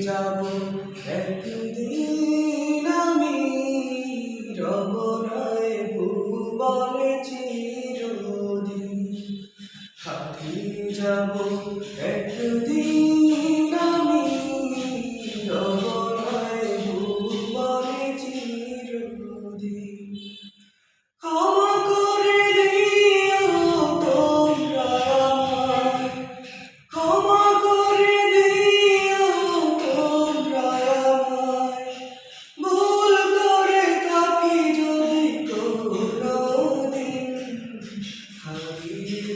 যাব। একদিন আমি রব নয় ভুবনে চিরদিন হাতি যাব।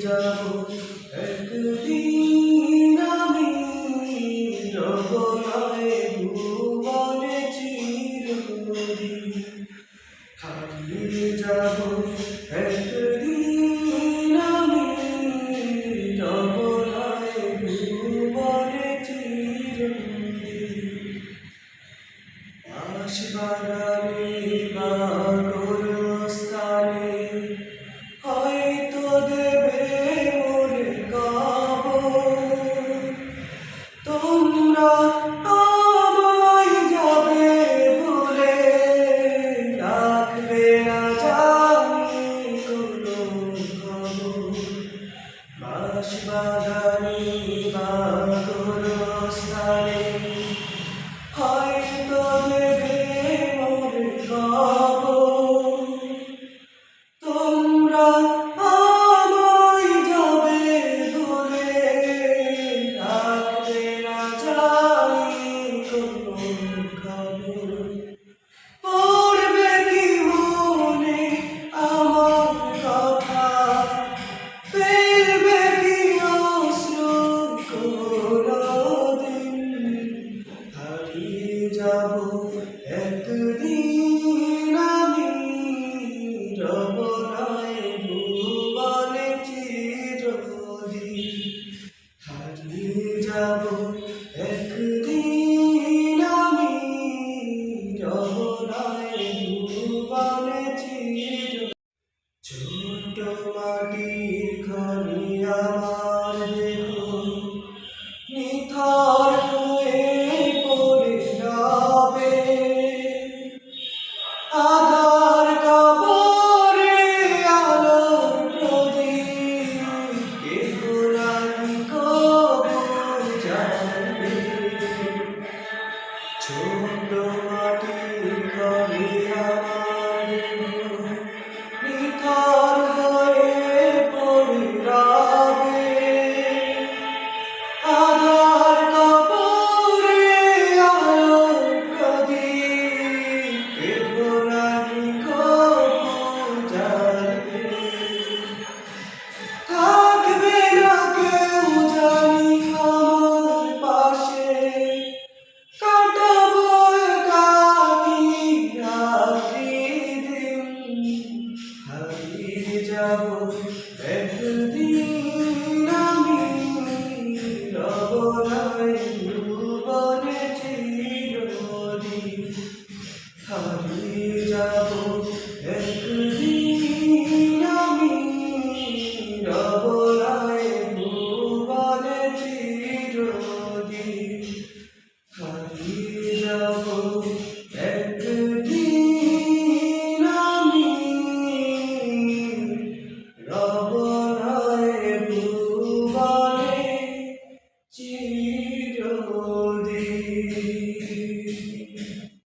যাব একদিন আমি রবনায় ভুবনে চিরদি হারিয়ে যাব একদিন আমি রবনায় ভুবনে চিরদি আসবার যাব একদিন। মাটি করিয়া 他居家中。